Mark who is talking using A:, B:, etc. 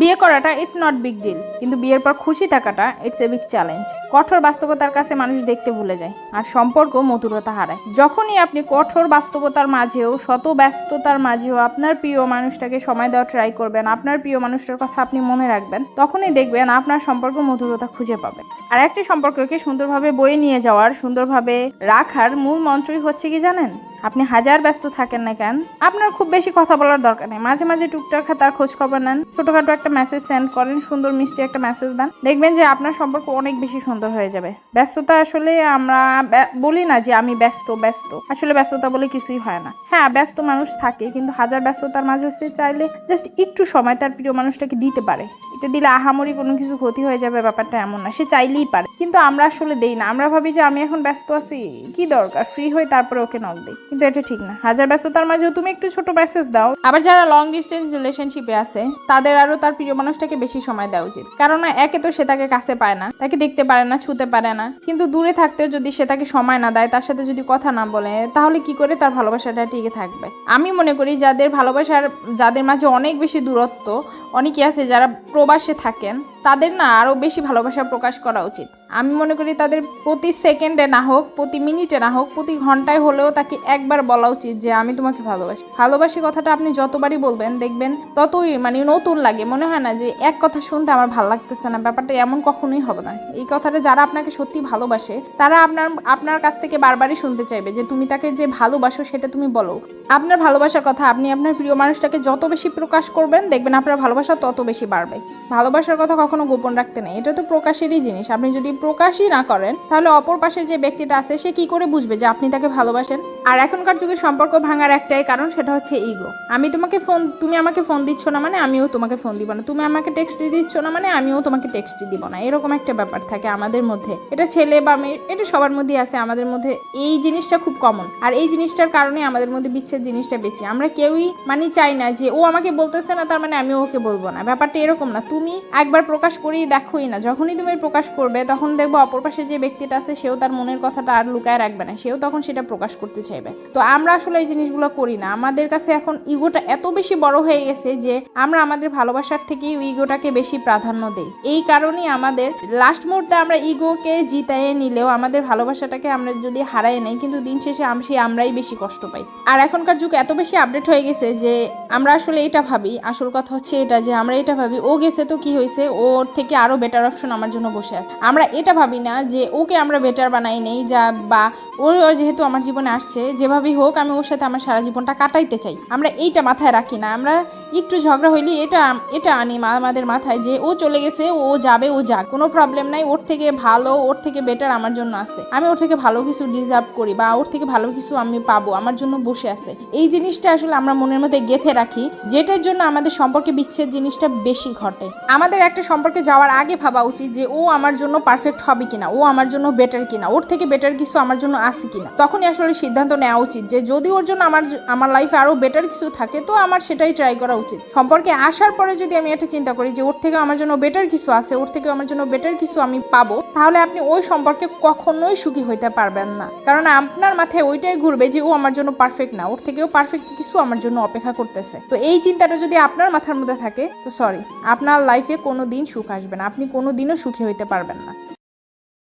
A: বিয়ে করাটা it's not big deal কিন্তু বিয়ের পর খুশি থাকাটা ইটস এ বিগ চ্যালেঞ্জ কঠোর বাস্তবতার কাছে মানুষ দেখতে ভুলে যায়, আর সম্পর্ক মধুরতা হারায়। যখনই আপনি কঠোর বাস্তবতার মাঝেও, শত ব্যস্ততার মাঝেও আপনার প্রিয় মানুষটাকে সময় দেওয়া ট্রাই করবেন, আপনার প্রিয় মানুষটার কথা আপনি মনে রাখবেন, তখনই দেখবেন আপনার সম্পর্ক মধুরতা খুঁজে পাবেন। আর একটি সম্পর্ককে সুন্দরভাবে বয়ে নিয়ে যাওয়ার, সুন্দরভাবে রাখার মূল মন্ত্রই হচ্ছে কি জানেন? আপনি হাজার ব্যস্ত থাকেন না কেন? আপনার খুব বেশি কথা বলার দরকার নেই। মাঝে মাঝে টুকটাক তার খোঁজ খবর নেন। ছোটখাটো একটা মেসেজ সেন্ড করেন, সুন্দর মিষ্টি একটা মেসেজ দেন। দেখবেন যে আপনার সম্পর্ক অনেক বেশি সুন্দর হয়ে যাবে। ব্যস্ততা আসলে আমরা বলি না যে আমি ব্যস্ত ব্যস্ত। আসলে ব্যস্ততা বলে কিছুই হয় না। হ্যাঁ ব্যস্ত মানুষ থাকে, কিন্তু হাজার ব্যস্ততার মাঝে সে চাইলে জাস্ট একটু সময় তার প্রিয় মানুষটাকে দিতে পারে। এটা দিলে আহামরি কোনো কিছু ক্ষতি হয়ে যাবে, ব্যাপারটা এমন না। সে চাইলেই পারে। কিন্তু আমরা আসলে দেই না। আমরা ভাবি যে আমি এখন ব্যস্ত আছি, কি দরকার? ফ্রি হয়ে তারপরে ওকে নক দিই। কিন্তু এটা ঠিক না। হাজার ব্যস্ততার মাঝেও তুমি একটু ছোট মেসেজ দাও। আবার যারা লং ডিস্টেন্স রিলেশনশিপে আছে, তাদের আরও তার প্রিয় মানুষটাকে বেশি সময় দেওয়া উচিত। কারণ একে তো সে তাকে কাছে পায় না, তাকে দেখতে পারে না, ছুতে পারে না। কিন্তু দূরে থাকতেও যদি সে তাকে সময় না দেয়, তার সাথে যদি কথা না বলে, তাহলে কি করে তার ভালোবাসাটা টিকে থাকবে? আমি মনে করি যাদের ভালোবাসার, যাদের মাঝে অনেক বেশি দূরত্ব অনেকে আছে যারা প্রবাসে থাকেন তাদের না আরও বেশি ভালোবাসা প্রকাশ করা উচিত। আমি মনে করি তাদের প্রতি সেকেন্ডে না হোক, প্রতি মিনিটে না হোক, প্রতি ঘন্টায় হলেও তাকে একবার বলা উচিত যে, আমি তোমাকে ভালোবাসি। ভালোবাসি কথাটা আপনি যতবারই বলবেন, দেখবেন ততই মানে নতুন লাগে। মনে হয় না যে, এক কথা শুনতে আমার ভালো লাগতেছে না, ব্যাপারটা এমন কখনোই হবে না। এই কথাটা যারা আপনাকে সত্যি ভালোবাসে, তারা আপনার আপনার কাছ থেকে বারবারই শুনতে চাইবে যে, তুমি তাকে যে ভালোবাসো সেটা তুমি বলো। আপনার ভালোবাসার কথা আপনি আপনার প্রিয় মানুষটাকে যত বেশি প্রকাশ করবেন, দেখবেন আপনার ভালোবাসা তত বেশি বাড়বে। ভালোবাসার কথা কখনো গোপন রাখতে নেই। এটা তো প্রকাশেরই জিনিস। আপনি যদি প্রকাশই না করেন, তাহলে অপর পাশের যে ব্যক্তিটা আছে, সে কি করে বুঝবে যে আপনি তাকে ভালোবাসেন? আর এখনকার যুগে সম্পর্ক ভাঙার একটাই কারণ, সেটা হচ্ছে ইগো আমি তোমাকে ফোন, তুমি আমাকে ফোন দিচ্ছ না মানে আমিও তোমাকে ফোন দিব না। তুমি আমাকে টেক্সট দিচ্ছ না মানে আমিও তোমাকে টেক্সট দিব না। এরকম একটা ব্যাপার থাকে আমাদের মধ্যে। এটা ছেলে বা মেয়ে, এটা সবার মধ্যেই আছে। আমাদের মধ্যে এই জিনিসটা খুব কমন আর এই জিনিসটার কারণে আমাদের মধ্যে বিচ্ছেদ জিনিসটা বেশি। আমরা কেউই মানে চাই না যে ও আমাকে বলতেছে না, তার মানে আমিও ওকে বলব না। ব্যাপারটা এরকম না। তুমি একবার প্রকাশ করেই দেখোই না। যখনই তুমি প্রকাশ করবে, তখন দেখব অপর পাশে যে ব্যক্তিটা আছে, সেও তার মনের কথাটা আর লুকায় রাখবে না। সেও তখন সেটা প্রকাশ করতে চাইবে। তো আমরা আসলে এই জিনিসগুলো করি না। আমাদের কাছে এখন ইগোটা এত বেশি বড় হয়ে গেছে যে আমরা আমাদের ভালোবাসার থেকেই ইগোটাকে বেশি প্রাধান্য দেই। এই কারণেই আমাদের লাস্ট মুহূর্তে আমরা ইগোকে জিতাইয়ে নিলেও আমাদের ভালোবাসাটাকে আমরা যদি হারাই নেই, কিন্তু দিন শেষে আম- সেই আমরাই বেশি কষ্ট পাই। আর এখনকার যুগ এত বেশি আপডেট হয়ে গেছে যে আমরা আসলে এটা ভাবি। আসল কথা হচ্ছে এটা যে আমরা এটা ভাবি, ও গেছে তো কি হয়েছে? ওর থেকে আরও বেটার অপশন আমার জন্য বসে আছে। আমরা এটা ভাবি না যে ওকে আমরা বেটার বানাই নেই, যা বা ওর যেহেতু আমার জীবনে আসছে, যেভাবেই হোক আমি ওর সাথে আমার সারা জীবনটা কাটাইতে চাই। আমরা এইটা মাথায় রাখি না। আমরা একটু ঝগড়া হইলে এটা এটা আনি আমাদের মাথায় যে ও চলে গেছে, ও যাবে, ও যাক। কোনো প্রবলেম নাই, ওর থেকে ভালো, ওর থেকে বেটার আমার জন্য আছে। আমি ওর থেকে ভালো কিছু ডিজার্ভ করি বা ওর থেকে ভালো কিছু আমি পাবো, আমার জন্য বসে আছে। এই জিনিসটা আসলে আমরা মনের মধ্যে গেঁথে রাখি, যেটার জন্য আমাদের সম্পর্কে বিচ্ছেদ জিনিসটা বেশি ঘটে। আমাদের একটা যাওয়ার আগে ভাবা উচিত যে ও আমার জন্য পারফেক্ট হবে কিনা, ও আমার জন্য বেটার কিনা, ওর থেকে বেটার কিছু আমার জন্য আসে কিনা। তখনই আসলে সিদ্ধান্ত নেওয়া উচিত যে যদি ওর জন্য আমার আমার লাইফে আরও বেটার কিছু থাকে, তো আমার সেটাই ট্রাই করা উচিত। সম্পর্কে আসার পরে যদি আমি এটা চিন্তা করি যে ওর থেকে আমার জন্য বেটার কিছু আছে, ওর থেকে আমার জন্য বেটার কিছু আমি পাবো, তাহলে আপনি ওই সম্পর্কে কখনোই সুখী হইতে পারবেন না। কারণ আপনার মাথায় ওইটাই ঘুরবে যে ও আমার জন্য পারফেক্ট না, ওর থেকেও পারফেক্ট কিছু আমার জন্য অপেক্ষা করতেছে। তো এই চিন্তাটা যদি আপনার মাথার মধ্যে থাকে, তো সরি আপনার লাইফে কোনো দিন সুখ আসবে না। আপনি কোনো দিনও সুখী হইতে পারবেন না।